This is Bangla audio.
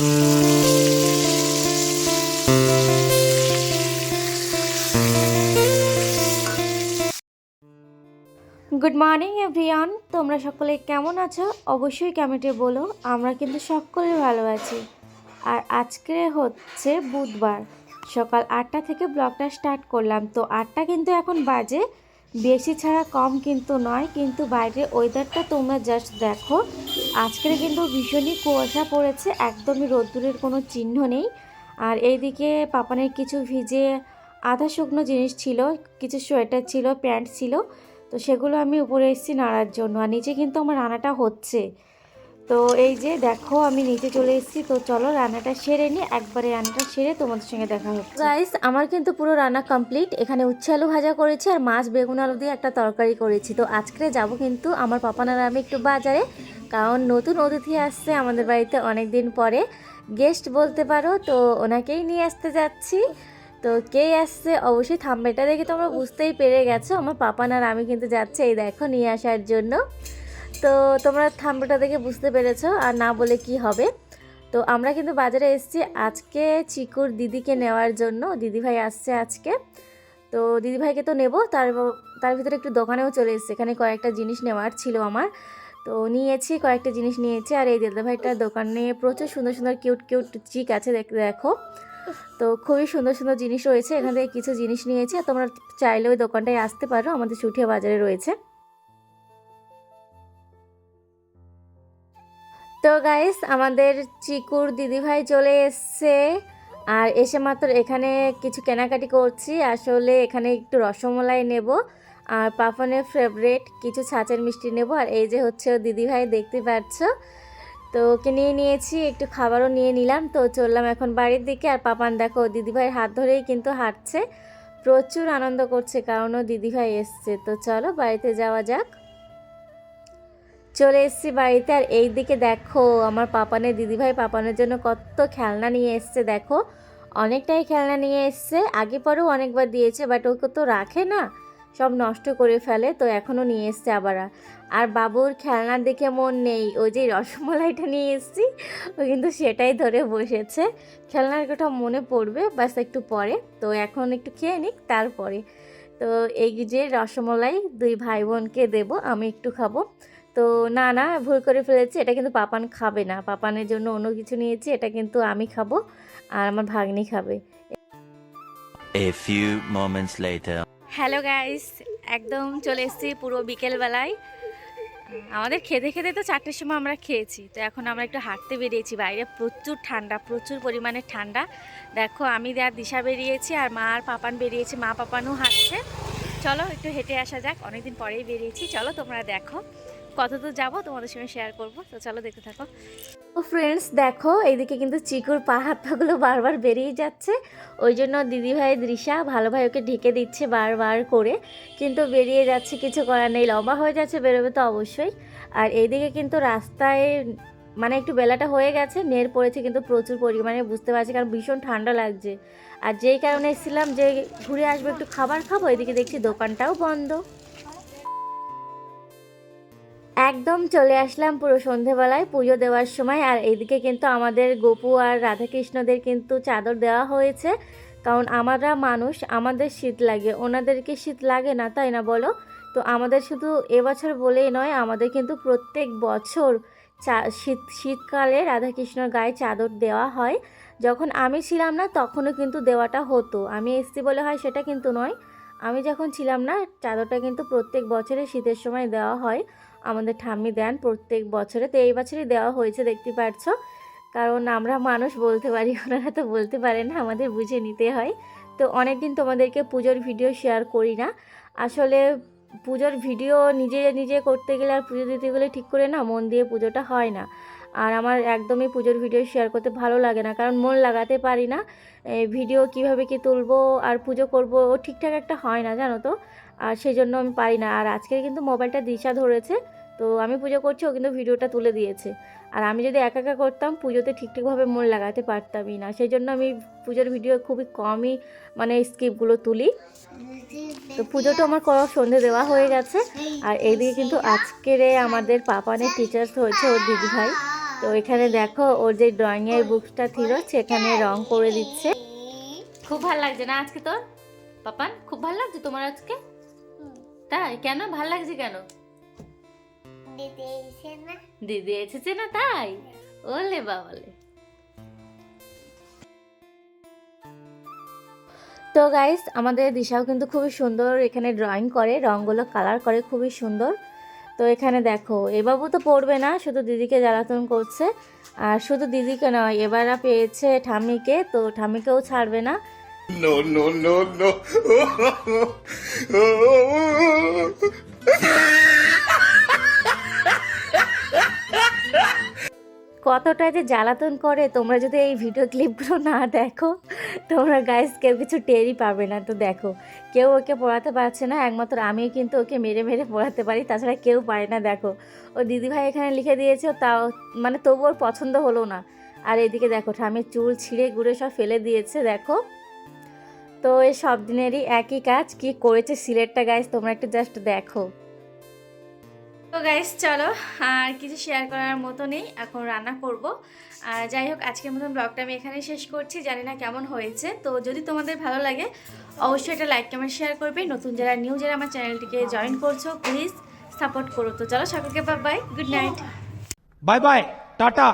গুড মর্নিং এভরিওয়ান তোমরা সকলে কেমন আছো? অবশ্যই কমেন্টে বলো। আমরা কিন্তু সকলে ভালো আছি। আর আজকে হচ্ছে বুধবার। সকাল আটটা থেকে ব্লগটা স্টার্ট করলাম। তো আটটা কিন্তু এখন বাজে। বেশি ছাড়া কম কিন্তু নয়, কিন্তু বাইরে ওয়েদারটা তোমরা জাস্ট দেখো। আজকের কিন্তু ভীষণই কুয়াশা পড়েছে, একদমই রোদ্দুরের কোনো চিহ্ন নেই। আর এইদিকে পাপানের কিছু ভিজে আধা শুকনো জিনিস ছিল, কিছু সোয়েটার ছিল, প্যান্ট ছিল, তো সেগুলো আমি উপরে এসেছি নাড়ার জন্য। আর নিচে কিন্তু আমার রান্নাটা হচ্ছে। তো এই যে দেখো, আমি নিচে চলে এসেছি। তো চলো রান্নাটা সেরে নিই। একবারে রান্নাটা সেরে তোমাদের সঙ্গে দেখা হচ্ছে। গাইস আমার কিন্তু পুরো রান্না কমপ্লিট এখানে উচ্ছে আলু ভাজা করেছি আর মাছ, বেগুন আলু দিয়ে একটা তরকারি করেছি। তো আজকে যাব কিন্তু আমার পাপানার আমি একটু বাজারে, কারণ নতুন অতিথি আসছে আমাদের বাড়িতে অনেক দিন পরে। গেস্ট বলতে পারো, তো ওনাকেই নিয়ে আসতে যাচ্ছি। তো কে আসছে? অবশ্যই থাম্বেটা দেখে তোমরা বুঝতেই পেরে গেছো। আমার পাপান আর আমি কিন্তু যাচ্ছি, এই দেখো নিয়ে আসার জন্য। তো তোমরা থাম্বেটা দেখে বুঝতে পেরেছ আর না বলে কি হবে। তো আমরা কিন্তু বাজারে এসেছি আজকে চিকুর দিদিকে নেওয়ার জন্য। দিদিভাই আসছে আজকে। তো দিদিভাইকে তো নেব, তার তার ভিতরে একটু দোকানেও চলে এসেছে। এখানে কয়েকটা জিনিস নেওয়ার ছিল আমার। তো নিয়েছি, কয়েকটা জিনিস নিয়েছি। আর এই দিদিভাইটার দোকানে প্রচুর সুন্দর সুন্দর, কিউট কিউট চিক আছে দেখ- তো খুবই সুন্দর সুন্দর জিনিস রয়েছে। এখান থেকে কিছু জিনিস নিয়েছি। আর তোমরা চাইলে ওই দোকানটায় আসতে পারো। আমাদের চুটিয়া বাজারে রয়েছে। তো গাইস আমাদের চিকুর দিদিভাই চলে এসছে। আর এসে মাত্র এখানে কিছু কেনাকাটি করছি। আসলে এখানে একটু রসমলাই নেব। আর পাপনের ফেভারেট কিছু ছাঁচের মিষ্টি নেব। আর এই যে হচ্ছে দিদিভাই, দেখতে পাচ্ছ? তো ওকে নিয়ে নিয়েছি, একটু খাবারও নিয়ে নিলাম। তো চললাম এখন বাড়ির দিকে। আর পাপান দেখো, দিদিভাইয়ের হাত ধরেই কিন্তু হাঁটছে। প্রচুর আনন্দ করছে, কারণ ও দিদিভাই এসছে। তো চলো বাড়িতে যাওয়া যাক। চলে এসেছি বাড়িতে। আর এই দিকে দেখো, আমার পাপানের দিদিভাই পাপানের জন্য কত খেলনা নিয়ে এসছে, দেখো। অনেকটাই খেলনা নিয়ে এসছে, আগে পরেও অনেকবার দিয়েছে বাট ওকে তো রাখে না, সব নষ্ট করে ফেলে, তো এখনও নিয়ে এসছে আবার। আর বাবুর খেলনা দেখে মন নেই, ওই যে রসমালাইটা নিয়ে এসেছি, ও কিন্তু সেটাই ধরে বসেছে। খেলনার কথা মনে পড়বে, বাস একটু পরে, তো এখন একটু খেয়ে নিক, তারপরে। তো এই যে রসমালাই, দুই ভাই বোনকে দেবো, আমি একটু খাব। তো না না ভুল করে ফেলেছি এটা কিন্তু পাপান খাবে না। পাপানের জন্য অন্য কিছু নিয়েছি এটা কিন্তু আমি খাব আর আমার ভাগ্নি খাবে। A few moments later. Hello guys একদম চলে এসেছি পুরো বিকেলবেলায়। আমাদের খেতে খেতে তো চারটের সময় আমরা খেয়েছি তো এখন আমরা একটু হাঁটতে বেরিয়েছি বাইরে। প্রচুর ঠান্ডা প্রচুর পরিমাণে ঠান্ডা। দেখো আমি আর দিশা বেরিয়েছি আর মা আর পাপান বেরিয়েছে মা পাপানও হাঁটছে। চলো একটু হেঁটে আসা যাক অনেকদিন পরেই বেরিয়েছি। চলো তোমরা দেখো। কত দূর যাব, তোমাদের সঙ্গে শেয়ার করব। তো চলো দেখতে থাকো। ও ফ্রেন্ডস দেখো, এইদিকে কিন্তু চিকুর পা হাত পাগুলো বারবার বেরিয়ে যাচ্ছে। ওই জন্য দিদিভাই দৃশা ভালো ভাই ওকে ঢেকে দিচ্ছে বারবার করে। কিন্তু বেরিয়ে যাচ্ছে কিছু করার নেই, লম্বা হয়ে যাচ্ছে, বেরোবে তো অবশ্যই। আর এইদিকে কিন্তু রাস্তায় মানে একটু বেলাটা হয়ে গেছে নের পড়েছে কিন্তু প্রচুর পরিমাণে, বুঝতে পারছি কারণ ভীষণ ঠান্ডা লাগছে। আর যেই কারণে এসেছিলাম যে ঘুরে আসব, একটু খাবার খাব এদিকে দেখছি দোকানটাও বন্ধ। একদম চলে আসলাম পুরো সন্ধেবেলায় পুজো দেওয়ার সময়। আর এইদিকে কিন্তু আমাদের গোপু আর রাধাকৃষ্ণদের কিন্তু চাদর দেওয়া হয়েছে। কারণ আমরা মানুষ, আমাদের শীত লাগে। ওনাদেরকে শীত লাগে না, তাই না বলো? তো আমাদের শুধু এবছর বলেই নয়, আমাদের কিন্তু প্রত্যেক বছর চা, শীত, শীতকালে রাধাকৃষ্ণর গায়ে চাদর দেওয়া হয়। যখন আমি ছিলাম না, তখনও কিন্তু দেওয়াটা হতো। আমি এসছি বলে হয় সেটা কিন্তু নয়। আমি যখন ছিলাম না, চাদরটা কিন্তু প্রত্যেক বছরে শীতের সময় দেওয়া হয়। আমাদের ঠাম্মি দেন, প্রত্যেক বছরে তো এই বছরই দেওয়া হয়েছে, দেখতে পাচ্ছ কারণ আমরা মানুষ বলতে পারি, ওনারা তো বলতে পারে না, আমাদের বুঝে নিতে হয়। তো অনেক দিন তোমাদেরকে পুজোর ভিডিও শেয়ার করি না। আসলে পুজোর ভিডিও নিজে নিজে করতে গেলে আর পুজো দিতে গেলে ঠিক করে না, মন দিয়ে পুজোটা হয় না। আর আমার একদমই পুজোর ভিডিও শেয়ার করতে ভালো লাগে না, কারণ মন লাগাতে পারি না। ভিডিও কীভাবে কি তুলবো আর পুজো করব, ও ঠিকঠাক একটা হয় না, জানো তো? আর সেই জন্য আমি পারি না। আর আজকে কিন্তু মোবাইলটা দিশা ধরেছে, তো আমি পুজো করছি, ও কিন্তু ভিডিওটা তুলে দিয়েছে। আর আমি যদি একা একা করতাম, পুজোতে ঠিকঠাকভাবে মন লাগাতে পারতামই না। সেই জন্য আমি পুজোর ভিডিও খুবই কমই মানে স্কিপগুলো তুলি। তো পুজোটা আমার করা, সন্ধে দেওয়া হয়ে গেছে। আর এইদিকে কিন্তু আজকের আমাদের পাপানের টিচার্স হয়েছে ওর দিদিভাই। তো এখানে দেখো ওর যে ড্রয়িং এর বুকটা ছিল সেখানে রং করে দিচ্ছে। খুব ভালো লাগছে না আজকে তোর? পাপান খুব ভালো লাগছে তোমার আজকে? তাই? কেন? ভালো লাগছে কেন? দিদি এসে না। দিদি এসেছে না তাই? ওলে বাবালে। তো গাইস আমাদের দিশাও কিন্তু খুবই সুন্দর এখানে ড্রয়িং করে রঙগুলো কালার করে খুবই সুন্দর। তো এখানে দেখো এবাবু বাবু তো পড়বে না শুধু দিদিকে জ্বালাতন করছে আর শুধু দিদিকে নয় এবারা পেয়েছে ঠামিকে তো ঠামিকেও ছাড়বে না No, no, no, no. কতটা যে জ্বালাতন করে, তোমরা যদি এই ভিডিও ক্লিপগুলো না দেখো, তোমরা গাইস কেউ কিছু টেরই পাবে না। তো দেখো, কেউ ওকে পড়াতে পারছে না, একমাত্র আমি কিন্তু ওকে মেরে মেরে পড়াতে পারি, তাছাড়া কেউ পারে না। দেখো, ও দিদিভাই এখানে লিখে দিয়েছে তাও মানে তবু ওর পছন্দ হলো না। আর এদিকে দেখো ঠামের চুল ছিঁড়ে গুঁড়ে সব ফেলে দিয়েছে, দেখো। তো এই সব দিনেরই একই কাজ, কি করেছে সিলেটটা গাইস তোমরা একটু জাস্ট দেখো। তো গাইস চলো, আর কিছু শেয়ার করার মতো নেই এখন রান্না করব। আর যাই হোক, আজকের মতন ব্লগটা আমি এখানে শেষ করছি। জানি না কেমন হয়েছে। তো যদি তোমাদের ভালো লাগে, অবশ্যই একটা লাইক কমেন্ট শেয়ার করবে। নতুন যারা নিউ যারা আমার চ্যানেলটিকে জয়েন করছ প্লিজ সাপোর্ট করো। তো চলো, সকলকে bye bye good night bye bye tata.